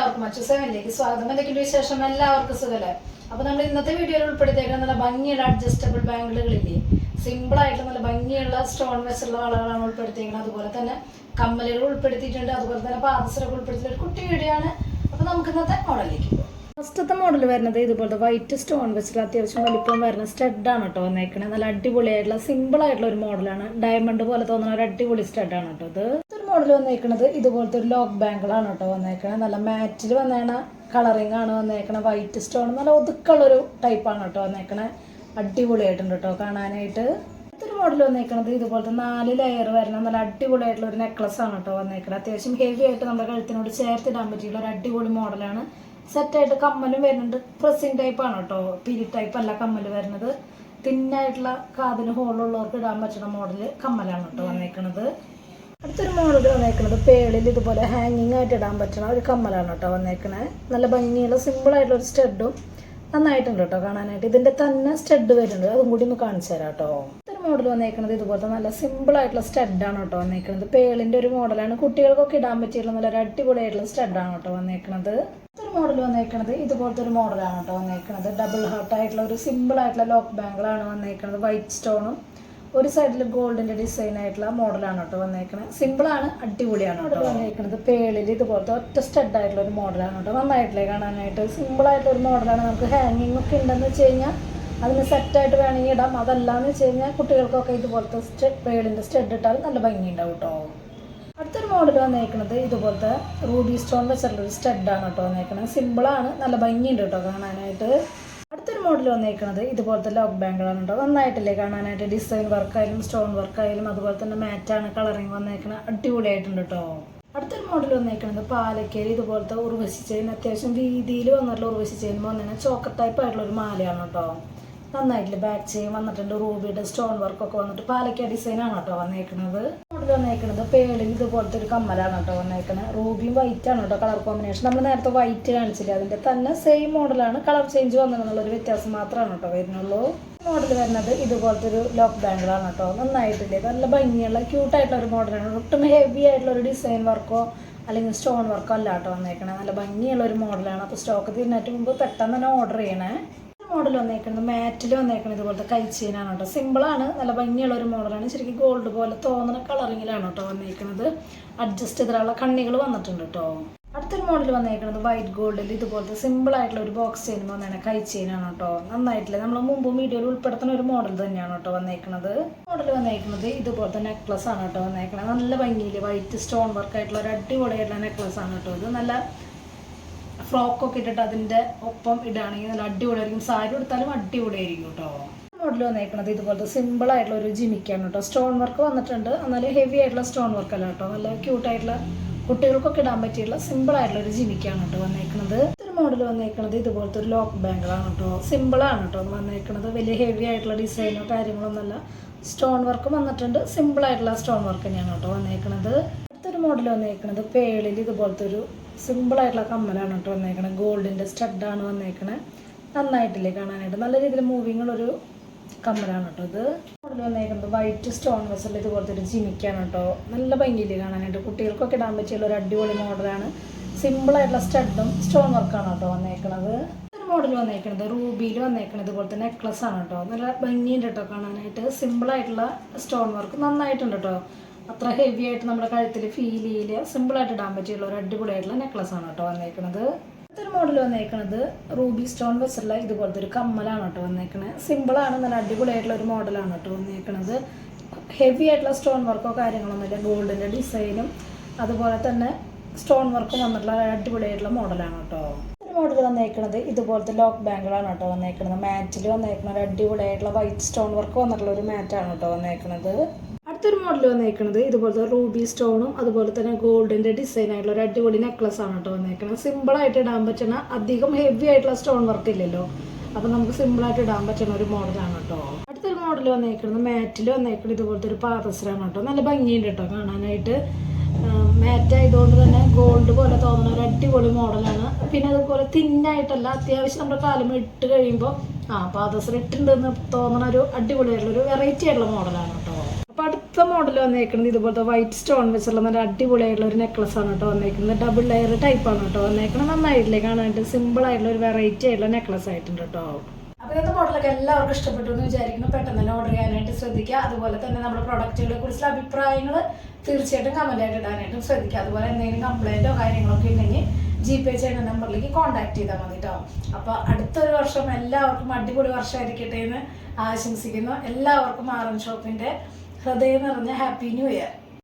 എല്ലാവർക്കും മറ്റു സെവനിലേക്ക് സ്വാഗതം. എന്തൊക്കെയുണ്ട് വിശേഷം? എല്ലാവർക്കും സുഖല്ലേ? അപ്പൊ നമ്മൾ ഇന്നത്തെ വീഡിയോയിൽ ഉൾപ്പെടുത്തിയേക്കുന്ന നല്ല ഭംഗിയുള്ള അഡ്ജസ്റ്റബിൾ ബാംഗിളുകളില്ലേ സിമ്പിൾ ആയിട്ട് നല്ല ഭംഗിയുള്ള സ്റ്റോൺ വെച്ചുള്ള വളകളാണ് ഉൾപ്പെടുത്തിയേക്കുന്നത്. അതുപോലെ തന്നെ കമ്മലുകൾ ഉൾപ്പെടുത്തിയിട്ടുണ്ട്. അതുപോലെ തന്നെ പാദസരകൾ ഉൾപ്പെടുത്തിയ കുട്ടി വീഡിയോ അപ്പൊ നമുക്ക് ഇന്നത്തെ മോഡലിലേക്ക് പോകാം ഫസ്റ്റത്തെ മോഡൽ വരുന്നത് ഇതുപോലത്തെ വൈറ്റ് സ്റ്റോൺ വെച്ചിട്ട് അത്യാവശ്യം വലിപ്പം വരുന്ന സ്റ്റഡാണ് കേട്ടോ വന്നേക്കണേ. നല്ല അടിപൊളിയായിട്ടുള്ള സിമ്പിൾ ആയിട്ടുള്ള ഒരു മോഡലാണ് ഡയമണ്ട് പോലെ തോന്നുന്ന ഒരു അടിപൊളി സ്റ്റഡാണ് കേട്ടോ ഇത്. മോഡൽ വന്നേക്കണത് ഇതുപോലത്തെ ഒരു ലോക്ക് ബാങ്കിളാണ് കേട്ടോ വന്നേക്കണത്. നല്ല മാറ്റിൽ വന്നേണ കളറിംഗ് ആണ് വന്നേക്കണത്. വൈറ്റ് സ്റ്റോൺ നല്ല ഒതുക്കുള്ളൊരു ടൈപ്പാണ് കേട്ടോ വന്നേക്കണത്. അടിപൊളിയായിട്ടുണ്ട് കേട്ടോ കാണാനായിട്ട്. അടുത്തൊരു മോഡൽ വന്നേക്കണത് ഇതുപോലത്തെ നാല് ലെയർ വരുന്ന നല്ല അടിപൊളിയായിട്ടുള്ള ഒരു നെക്ലസ് ആണ് കേട്ടോ വന്നേക്കണത്. അത്യാവശ്യം ഹെവി ആയിട്ട് നമ്മുടെ കഴുത്തിനോട് ചേർത്തിടാൻ പറ്റിയുള്ള ഒരു അടിപൊളി മോഡലാണ് സെറ്റായിട്ട് കമ്മലും വരുന്നുണ്ട്. പ്രസ്സിങ് ടൈപ്പാണ് കേട്ടോ. പിരി ടൈപ്പ് അല്ല കമ്മൽ വരുന്നത്. തിന്നായിട്ടുള്ള കാതിന് ഹോളുള്ളവർക്ക് ഇടാൻ പറ്റുന്ന മോഡൽ കമ്മലാണ് കേട്ടോ വന്നേക്കണത്. അടുത്തൊരു മോഡൽ വന്നേക്കണത്. പേളിൽ ഇതുപോലെ ഹാങ്ങിങ് ആയിട്ട് ഇടാൻ പറ്റണ ഒരു കമ്മലാണ് കേട്ടോ വന്നേക്കണേ. നല്ല ഭംഗിയുള്ള സിമ്പിൾ ആയിട്ടുള്ള ഒരു സ്റ്റഡും നന്നായിട്ടുണ്ട് കേട്ടോ കാണാനായിട്ട്. ഇതിന്റെ തന്നെ സ്റ്റഡ് വരുന്നുണ്ട് അതും കൂടി ഒന്ന് കാണിച്ചു തരാം കേട്ടോ. ഇതൊരു മോഡൽ വന്നേക്കുന്നത് ഇതുപോലത്തെ നല്ല സിമ്പിൾ ആയിട്ടുള്ള സ്റ്റഡാണ് കേട്ടോ വന്നേക്കുന്നത് പേളിന്റെ ഒരു മോഡലാണ്. കുട്ടികൾക്കൊക്കെ ഇടാൻ പറ്റിയുള്ള നല്ല ആയിട്ടുള്ള അടിപൊളിയായിട്ടുള്ള സ്റ്റഡാണ് കേട്ടോ വന്നേക്കുന്നത് ഒരു മോഡൽ വന്നേക്കുന്നത് ഇതുപോലത്തെ ഒരു മോഡലാണ് കേട്ടോ വന്നേക്കുന്നത് ഡബിൾ ഹാർട്ട് ആയിട്ടുള്ള ഒരു സിമ്പിൾ ആയിട്ടുള്ള ലോക്ക് ബാങ്കിളാണ് വന്നേക്കുന്നത് വൈറ്റ് സ്റ്റോണും ഒരു സൈഡിൽ ഗോൾഡിന്റെ ഡിസൈൻ ആയിട്ടുള്ള മോഡലാണ് കേട്ടോ വന്നേക്കുന്നത് സിമ്പിൾ ആണ് അടിപൊളിയാണ് കേട്ടോ വന്നേക്കുന്നത് പേളിൽ ഇതുപോലത്തെ ഒറ്റ സ്റ്റഡ് ആയിട്ടുള്ള ഒരു മോഡലാണ് കേട്ടോ നന്നായിട്ടില്ലേ കാണാനായിട്ട്. സിമ്പിൾ ആയിട്ടുള്ള ഒരു മോഡലാണ് നമുക്ക് ഹാങ്ങിങ് ഒക്കെ ഉണ്ടെന്ന് വെച്ച് കഴിഞ്ഞാൽ അതിന് സെറ്റായിട്ട് വേണമെങ്കിൽ ഇടാം. അതല്ലാന്ന് വെച്ച് കഴിഞ്ഞാൽ കുട്ടികൾക്കൊക്കെ ഇതുപോലത്തെ പേളിന്റെ സ്റ്റഡ് ഇട്ടാൽ നല്ല ഭംഗി ഭംഗിയുണ്ടാവും കേട്ടോ. അടുത്തൊരു മോഡൽ വന്നേക്കുന്നത് ഇതുപോലത്തെ റൂബി സ്റ്റോൺ വെച്ചിട്ടുള്ള ഒരു സ്റ്റഡാണ് കേട്ടോ വന്നേക്കുന്നത് സിമ്പിളാണ് നല്ല ഭംഗിയുണ്ട് കേട്ടോ കാണാനായിട്ട്. മോഡൽ വന്നേക്കുന്നത് ഇതുപോലത്തെ ലോക്ക് ബാങ്കുകളാണ് കേട്ടോ നന്നായിട്ടില്ലേ കാണാനായിട്ട്? ഡിസൈൻ വർക്കായാലും സ്റ്റോൺ വർക്കായാലും അതുപോലെ തന്നെ മാറ്റാണ് കളറിങ് വന്നേക്കുന്നത് അടിപൊളിയായിട്ടുണ്ട് കേട്ടോ അടുത്തൊരു മോഡൽ വന്നേക്കുന്നത് പാലക്കേരി ഇതുപോലത്തെ ഉർവശി ചെയിൻ. അത്യാവശ്യം വീതിയിൽ വന്നിട്ടുള്ള ഉർവശി ചെയിൻ തന്നെ ചോക്കർ ടൈപ്പ് ആയിട്ടുള്ള ഒരു മാലയാണ് കേട്ടോ നന്നായിട്ടില്ല? ബാക്ക് ചെയിൻ വന്നിട്ടുണ്ട്. റൂബിയുടെ സ്റ്റോൺ വർക്കൊക്കെ വന്നിട്ട് പാലക്ക ഡിസൈനാണ് കേട്ടോ വന്നേക്കുന്നത് മോഡൽ വന്നേക്കുന്നത് പേളിൽ ഇതുപോലത്തെ ഒരു കമ്മലാണ് കേട്ടോ വന്നേക്കുന്നത് റൂബിയും വൈറ്റ് ആണ് കേട്ടോ കളർ കോമ്പിനേഷൻ നമ്മൾ നേരത്തെ വൈറ്റ് കാണിച്ചില്ല? അതിന്റെ തന്നെ സെയിം മോഡലാണ് കളർ ചേഞ്ച് വന്നതെന്നുള്ള ഒരു വ്യത്യാസം മാത്രമാണ് കേട്ടോ വരുന്നുള്ളൂ. മോഡൽ വരുന്നത് ഇതുപോലത്തെ ഒരു ലോക്ക് ബാങ്കിളാണ് കേട്ടോ. നന്നായിട്ടില്ലേ? നല്ല ഭംഗിയുള്ള ക്യൂട്ടായിട്ടുള്ള ഒരു മോഡലാണ് ഒട്ടും ഹെവി ആയിട്ടുള്ള ഒരു ഡിസൈൻ വർക്കോ അല്ലെങ്കിൽ സ്റ്റോൺ വർക്കോ അല്ല കേട്ടോ വന്നേക്കണേ. നല്ല ഭംഗിയുള്ള ഒരു മോഡലാണ് അപ്പോൾ സ്റ്റോക്ക് തീരുന്നതിന് മുമ്പ് പെട്ടെന്ന് തന്നെ ഓർഡർ ചെയ്യണേ. മോഡൽ വന്നേക്കുന്നത്. മാറ്റിൽ വന്നേക്കുന്നത് ഇതുപോലത്തെ കൈച്ചീനാണ് കേട്ടോ സിമ്പിളാണ് നല്ല ഭംഗിയുള്ള ഒരു മോഡലാണ് ശരിക്കും ഗോൾഡ് പോലെ തോന്നുന്ന കളറിങ്ങിലാണ് കേട്ടോ വന്നേക്കുന്നത്. അഡ്ജസ്റ്റ് ചെയ്തിട്ടുള്ള കണ്ണികൾ വന്നിട്ടുണ്ട് കേട്ടോ അടുത്തൊരു മോഡൽ വന്നേക്കുന്നത് വൈറ്റ് ഗോൾഡിൽ ഇതുപോലത്തെ സിമ്പിൾ ആയിട്ടുള്ള ഒരു ബോക്സ് ചെയിൻ വന്നേനെ കൈ ചെയിനാണ് കേട്ടോ നന്നായിട്ടില്ല. നമ്മൾ മുമ്പ് വീഡിയോയിൽ ഉൾപ്പെടുത്തുന്ന ഒരു മോഡൽ തന്നെയാണ് കേട്ടോ വന്നേക്കുന്നത് മോഡൽ വന്നേക്കുന്നത് ഇതുപോലത്തെ നെക്ലസ് ആണ് കേട്ടോ വന്നേക്കുന്നത് നല്ല ഭംഗിയിൽ വൈറ്റ് സ്റ്റോൺ വർക്ക് ആയിട്ടുള്ള ഒരു അടിപൊളിയായിട്ടുള്ള നെക്ലസ് ആണ് കേട്ടോ ഇത്. നല്ല ഫ്രോക്കൊക്കെ ഇട്ടിട്ട് അതിന്റെ ഒപ്പം ഇടുകയാണെങ്കിൽ നല്ല അടിപൊളിയായിരിക്കും. സാരി എടുത്താലും അടിപൊളിയായിരിക്കും കേട്ടോ. മോഡൽ വന്നേക്കുന്നത് ഇതുപോലത്തെ സിമ്പിൾ ആയിട്ടുള്ള ഒരു ജിമിക്കാണ് കേട്ടോ. സ്റ്റോൺ വർക്ക് വന്നിട്ടുണ്ട്. എന്നാലും ഹെവി ആയിട്ടുള്ള സ്റ്റോൺ വർക്ക് അല്ല കേട്ടോ. നല്ല ക്യൂട്ടായിട്ടുള്ള കുട്ടികൾക്കൊക്കെ ഇടാൻ പറ്റിയുള്ള സിമ്പിൾ ആയിട്ടുള്ള ഒരു ജിമിക്കാണ് കേട്ടോ വന്നേക്കുന്നത് ഒരു മോഡൽ വന്നേക്കുന്നത് ഇതുപോലത്തെ ഒരു ലോക്ക് ബാങ്കിളാണ് കേട്ടോ. സിമ്പിൾ ആണ് കേട്ടോ വന്നേക്കുന്നത് വലിയ ഹെവി ആയിട്ടുള്ള ഡിസൈനോ കാര്യങ്ങളൊന്നുമല്ല. സ്റ്റോൺ വർക്ക് വന്നിട്ടുണ്ട്. സിമ്പിൾ ആയിട്ടുള്ള സ്റ്റോൺ വർക്ക് തന്നെയാണ് കേട്ടോ വന്നേക്കുന്നത് അടുത്തൊരു മോഡൽ വന്നേക്കുന്നത് പേളിൽ ഇതുപോലത്തെ ഒരു സിമ്പിൾ ആയിട്ടുള്ള കമ്മലാണ് കേട്ടോ വന്നേക്കണത് ഗോൾഡിന്റെ സ്റ്റഡാണ് വന്നേക്കണത് നന്നായിട്ടില്ലേ കാണാനായിട്ട്. നല്ല രീതിയിൽ മൂവിങ് ഉള്ള ഒരു കമ്മലാണ് കേട്ടോ ഇത്. മോഡൽ വന്നേക്കുന്നത് വൈറ്റ് സ്റ്റോൺ വെച്ചുള്ള ഇതുപോലത്തെ ഒരു ജിമിക്കാണ് കേട്ടോ. നല്ല ഭംഗിയില്ലേ കാണാനായിട്ട്. കുട്ടികൾക്കൊക്കെ ഇടാൻ പറ്റിയുള്ള ഒരു അടിപൊളി മോഡലാണ് സിമ്പിൾ ആയിട്ടുള്ള സ്റ്റഡും സ്റ്റോൺ വർക്കാണ് കേട്ടോ വന്നേക്കണത്. മോഡൽ വന്നേക്കണത്. റൂബിയിൽ വന്നേക്കണത് ഇതുപോലത്തെ നെക്ലസ് ആണ് കേട്ടോ. നല്ല ഭംഗിയുണ്ട് കേട്ടോ കാണാനായിട്ട്. സിമ്പിൾ ആയിട്ടുള്ള സ്റ്റോൺ വർക്ക് നന്നായിട്ടുണ്ട് കേട്ടോ. അത്ര ഹെവി ആയിട്ട് നമ്മുടെ കഴുത്തിൽ ഫീൽ ചെയ്യില്ല. സിമ്പിൾ ആയിട്ട് ഇടാൻ പറ്റിയുള്ള ഒരു അടിപൊളിയായിട്ടുള്ള നെക്ലസ് ആണ് കേട്ടോ വന്നേക്കണത്. ഇത്തരം മോഡൽ വന്നേക്കണത്. റൂബി സ്റ്റോൺ വെച്ചുള്ള ഇതുപോലത്തെ ഒരു കമ്മലാണ് കേട്ടോ വന്നേക്കുന്നത് സിമ്പിൾ ആണ് നല്ല അടിപൊളിയായിട്ടുള്ള ഒരു മോഡലാണ് കേട്ടോ വന്നേക്കണത്. ഹെവി ആയിട്ടുള്ള സ്റ്റോൺ വർക്കോ കാര്യങ്ങളൊന്നുമില്ല ഗോൾഡിന്റെ ഡിസൈനും അതുപോലെ തന്നെ സ്റ്റോൺ വർക്കും വന്നിട്ടുള്ള അടിപൊളിയായിട്ടുള്ള മോഡലാണ് കേട്ടോ. ഒരു മോഡൽ വന്നേക്കണത് ഇതുപോലത്തെ ലോക്ക് ബാങ്കുകളാണ് കേട്ടോ വന്നേക്കണത്. മാറ്റിൽ വന്നേക്കണ ഒരു അടിപൊളിയായിട്ടുള്ള വൈറ്റ് സ്റ്റോൺ വർക്ക് വന്നിട്ടുള്ള ഒരു മാറ്റാണ് കേട്ടോ വന്നേക്കണത്. അടുത്തൊരു മോഡൽ വന്നേക്കണത്. ഇതുപോലത്തെ റൂബി സ്റ്റോണും അതുപോലെ തന്നെ ഗോൾഡിന്റെ ഡിസൈൻ ആയിട്ടുള്ള ഒരു അടിപൊളി നെക്ലസ് ആണ് കേട്ടോ വന്നേക്കണത്. സിമ്പിൾ ആയിട്ട് ഇടാൻ പറ്റുന്ന അധികം ഹെവി ആയിട്ടുള്ള സ്റ്റോൺ വർക്ക് ഇല്ലല്ലോ. അപ്പൊ നമുക്ക് സിമ്പിൾ ആയിട്ട് ഇടാൻ പറ്റുന്ന ഒരു മോഡലാണ് കേട്ടോ. അടുത്തൊരു മോഡൽ വന്നേക്കുന്നത് മാറ്റിൽ വന്നേക്കുന്നത് ഇതുപോലത്തെ ഒരു പാദസരമാണ് കേട്ടോ. നല്ല ഭംഗിയുണ്ട് കേട്ടോ കാണാനായിട്ട്. മാറ്റ് ആയതുകൊണ്ട് തന്നെ ഗോൾഡ് പോലെ തോന്നുന്ന ഒരു അടിപൊളി മോഡലാണ് പിന്നെ അതുപോലെ തിന്നായിട്ടല്ല അത്യാവശ്യം നമ്മുടെ കാലം ഇട്ട് കഴിയുമ്പോൾ ആ പാദസരം ഇട്ടുണ്ടെന്ന് തോന്നുന്ന ഒരു അടിപൊളി അടിപൊളിയായിട്ടുള്ള ഒരു വെറൈറ്റി ആയിട്ടുള്ള മോഡലാണ് കേട്ടോ. അപ്പോൾ അടുത്ത മോഡൽ വന്നേക്കുന്നത് ഇതുപോലത്തെ വൈറ്റ് സ്റ്റോൺ വെച്ചുള്ള നല്ല അടിപൊളിയായിട്ടുള്ള ഒരു നെക്ലസ് ആണ് കേട്ടോ വന്നേക്കുന്നത്. ഡബിൾ ലെയർ ടൈപ്പ് ആണ് കേട്ടോ വന്നേക്കുന്നത് നന്നായിട്ടില്ലേ കാണാനായിട്ട്? സിമ്പിൾ ആയിട്ടുള്ള ഒരു വെറൈറ്റി ആയിട്ടുള്ള നെക്ലസ് ആയിട്ടുണ്ട് കേട്ടോ. അപ്പോൾ ഇന്നത്തെ മോഡലൊക്കെ എല്ലാവർക്കും ഇഷ്ടപ്പെട്ടു എന്ന് വിചാരിക്കുന്നു. പെട്ടെന്ന് തന്നെ ഓർഡർ ചെയ്യാനായിട്ട് ശ്രദ്ധിക്കുക. അതുപോലെ തന്നെ നമ്മുടെ പ്രൊഡക്റ്റുകളെ കുറിച്ചുള്ള അഭിപ്രായങ്ങൾ തീർച്ചയായിട്ടും കമന്റായിട്ട് ഇടാനായിട്ടും ശ്രദ്ധിക്കുക. അതുപോലെ എന്തെങ്കിലും കംപ്ലൈന്റോ കാര്യങ്ങളൊക്കെ ഉണ്ടെങ്കിൽ ജി പേ ചെയ്യുന്ന നമ്പറിലേക്ക് കോൺടാക്ട് ചെയ്താൽ മതി കേട്ടോ. അപ്പോൾ അടുത്തൊരു വർഷം എല്ലാവർക്കും അടിപൊളി വർഷമായിരിക്കട്ടെ എന്ന് ആശംസിക്കുന്നു. എല്ലാവർക്കും ആറൻ ഷോപ്പിന്റെ ഹൃദയം നിറഞ്ഞ ഹാപ്പി ന്യൂ ഇയർ.